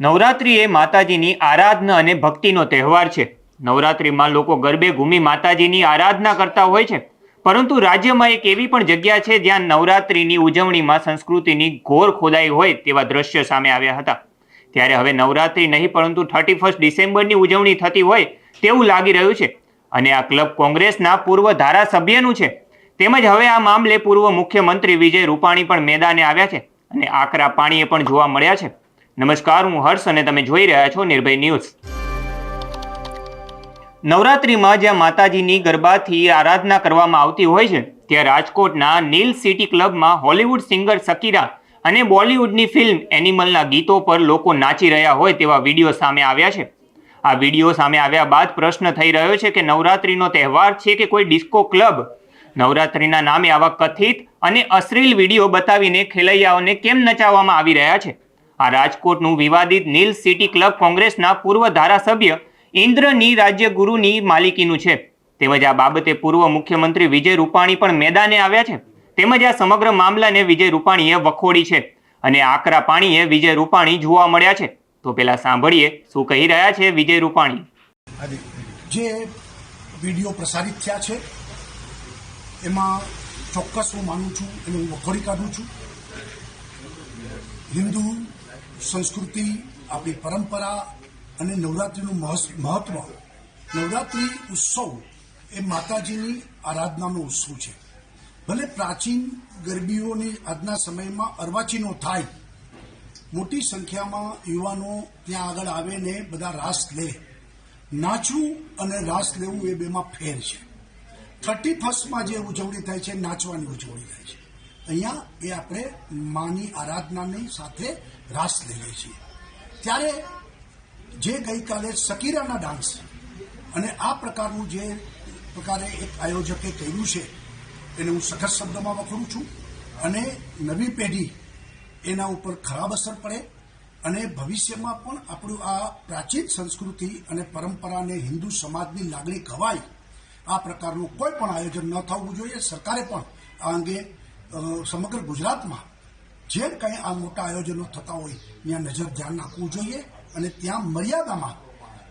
નવરાત્રિ એ માતાજીની આરાધના અને ભક્તિનો તહેવાર છે. નવરાત્રિમાં લોકો ગરબે ઘૂમી માતાજીની આરાધના કરતા હોય છે. પરંતુ રાજ્યમાં એક એવી પણ જગ્યા છે જ્યાં નવરાત્રિની ઉજવણીમાં સંસ્કૃતિની ઘોર ખોદાઈ હોય તેવા દ્રશ્ય સામે આવ્યા હતા. ત્યારે હવે નવરાત્રિ નહીં, પરંતુ થર્ટી ફર્સ્ટ ડિસેમ્બરની ઉજવણી થતી હોય તેવું લાગી રહ્યું છે. અને આ ક્લબ કોંગ્રેસના પૂર્વ ધારાસભ્યનું છે. તેમજ હવે આ મામલે પૂર્વ મુખ્યમંત્રી વિજય રૂપાણી પણ મેદાને આવ્યા છે. અને આકરા પાણીએ પણ જોવા મળ્યા છે. નમસ્કાર, હું હર્ષ અને તમે જોઈ રહ્યા છો નિર્ભય ન્યૂઝ. નવરાત્રિમાં જ્યાં માતાજીની ગરબાથી આરાધના કરવામાં આવતી હોય છે, ત્યાં રાજકોટના નીલ સિટી ક્લબમાં હોલિવૂડ સિંગર સકીરા અને બોલિવૂડની ફિલ્મ એનિમલના ગીતો પર લોકો નાચી રહ્યા હોય તેવા વીડિયો સામે આવ્યા છે. આ વીડિયો સામે આવ્યા બાદ પ્રશ્ન થઈ રહ્યો છે કે નવરાત્રિનો તહેવાર છે કે કોઈ ડિસ્કો ક્લબ? નવરાત્રિના નામે આવા કથિત અને અશ્લીલ વીડિયો બતાવીને ખેલૈયાઓને કેમ નચાવવામાં આવી રહ્યા છે? આ રાજકોટનું વિવાદિત નીલ સિટી ક્લબ કોંગ્રેસના પૂર્વ ધારાસભ્ય ઇન્દ્રની રાજ્યગુરુની માલિકીનું છે. તેમજ આ બાબતે પૂર્વ મુખ્યમંત્રી વિજય રૂપાણી પણ મેદાને આવ્યા છે. તેમજ આ સમગ્ર મામલાને વિજય રૂપાણીએ વખોડી છે અને આકરા પાણીએ વિજય રૂપાણી જોવા મળ્યા છે. તો પેલા સાંભળીએ શું કહી રહ્યા છે વિજય રૂપાણી. જે વીડિયો પ્રસારિત થયા છે, એમાં ચોક્કસ હું માનું છું, એને વખોડી કાઢું છું. હિન્દુ સંસ્કૃતિ, આપણી પરંપરા અને નવરાત્રિનું મહત્વ. નવરાત્રિ ઉત્સવ એ માતાજીની આરાધનાનો ઉત્સવ છે. ભલે પ્રાચીન ગરબીઓની આજના સમયમાં અર્વાચીનો થાય, મોટી સંખ્યામાં યુવાનો ત્યાં આગળ આવે ને બધા રાસ લે. નાચવું અને રાસ લેવું એ બેમાં ફેર છે. થર્ટી ફર્સ્ટમાં જે ઉજવણી થાય છે, નાચવાની ઉજવણી થાય છે. અહીંયા એ આપણે માની આરાધનાની સાથે રાસ લઈએ છીએ. ત્યારે જે ગઈકાલે સકીરાના ડાન્સ અને આ પ્રકારનું જે પ્રકારે એક આયોજકે કર્યું છે, એને હું સખત શબ્દમાં વખોડું છું અને નવી પેઢી એના ઉપર ખરાબ અસર પડે અને ભવિષ્યમાં પણ આપણું આ પ્રાચીન સંસ્કૃતિ અને પરંપરાને હિન્દુ સમાજની લાગણી ઘવાય આ પ્રકારનું કોઈ પણ આયોજન ન થવું જોઈએ. સરકારે પણ આ અંગે સમગ્ર ગુજરાતમાં જે કંઈ આ મોટા આયોજનો થતા હોય, ત્યાં નજર ધ્યાન રાખવું જોઈએ અને ત્યાં મર્યાદામાં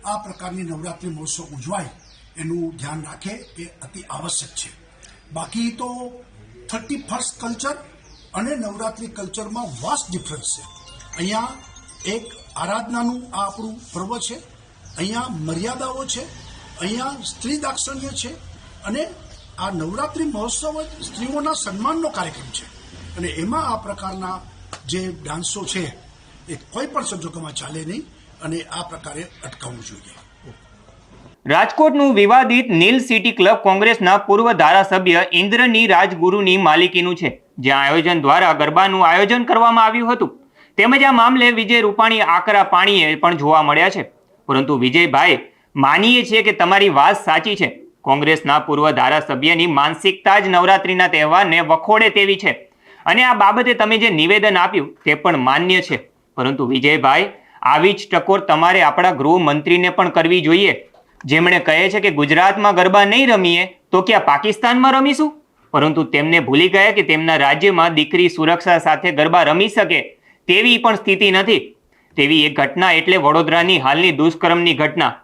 આ પ્રકારની નવરાત્રિ મહોત્સવ ઉજવાય એનું ધ્યાન રાખે એ અતિ આવશ્યક છે. બાકી તો થર્ટી ફર્સ્ટ કલ્ચર અને નવરાત્રિ કલ્ચરમાં વાસ્ટ ડિફરન્સ છે. અહીંયા એક આરાધનાનું આ આપણું પર્વ છે, અહીંયા મર્યાદાઓ છે, અહીંયા સ્ત્રી દાક્ષણ્ય છે અને આ નવરાત્રિ મહોત્સવ જ સ્ત્રીઓના સન્માનનો કાર્યક્રમ છે. અને એમાં આ પ્રકારના જે ડાન્સો છે, એ કોઈ પણ સંજોગોમાં ચાલે નહીં અને આ પ્રકારે અટકાવવું જોઈએ. રાજકોટનું વિવાદિત નીલ સિટી ક્લબ કોંગ્રેસના પૂર્વ ધારાસભ્ય ઇન્દ્રની રાજગુરુની માલિકીનું છે જ્યાં આયોજન દ્વારા ગરબાનું આયોજન કરવામાં આવ્યું હતું. તેમજ આ મામલે વિજય રૂપાણી આકરા પાણીએ પણ જોવા મળ્યા છે. પરંતુ વિજયભાઈ, માનીએ છીએ કે તમારી વાત સાચી છે. કોંગ્રેસના પૂર્વ ધારાસભ્યની માનસિકતા જ નવરાત્રિના તહેવારને વખોડે તેવી છે. અને આ બાબતે તમે જે નિવેદન આપ્યું તે પણ માન્ય છે. પરંતુ વિજયભાઈ, આવી જ ટકોર તમારે આપણા ગૃહમંત્રીને પણ કરવી જોઈએ. જેમણે કહે છે કે ગુજરાતમાં ગરબા નહીં રમીએ, તો ક્યાં પાકિસ્તાનમાં રમીશું? પરંતુ તેમને ભૂલી ગયા કે તેમના રાજ્યમાં દીકરી સુરક્ષા સાથે ગરબા રમી શકે તેવી પણ સ્થિતિ નથી. તેવી એક ઘટના એટલે વડોદરાની હાલની દુષ્કર્મની ઘટના.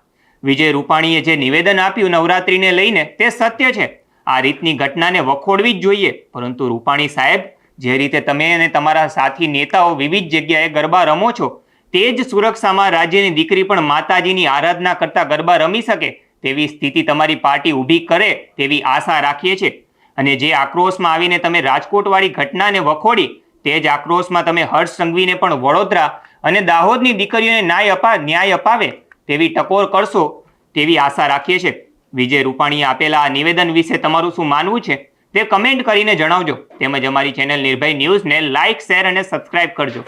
વિજય રૂપાણીએ જે નિવેદન આપ્યું નવરાત્રિને લઈને, તે સત્ય છે. આ રીતની ઘટનાને વખોડવી જ જોઈએ. પરંતુ રૂપાણી સાહેબ, જે રીતે તમે અને તમારા સાથી નેતાઓ વિવિધ જગ્યાએ ગરબા રમો છો, તે જ સુરક્ષામાં રાજ્યની દીકરી પણ માતાજીની આરાધના કરતા ગરબા રમી શકે, તેવી સ્થિતિ તમારી પાર્ટી ઊભી કરે તેવી આશા રાખીએ છીએ. અને જે આક્રોશમાં આવીને તમે રાજકોટવાળી ઘટનાને વખોડી, તે જ આક્રોશમાં તમે હર્ષ સંઘવીને પણ વડોદરા અને દાહોદની દીકરીઓને ન્યાય અપા, ન્યાય અપાવે. તેવી ટકોર કરશો તેવી આશા રાખીએ છીએ. વિજય રૂપાણીએ આપેલા આ નિવેદન વિશે તમારું શું માનવું છે તે કમેન્ટ કરીને જણાવજો. તેમજ અમારી ચેનલ નિર્ભય ન્યૂઝને લાઇક, શેર અને સબસ્ક્રાઇબ કરજો.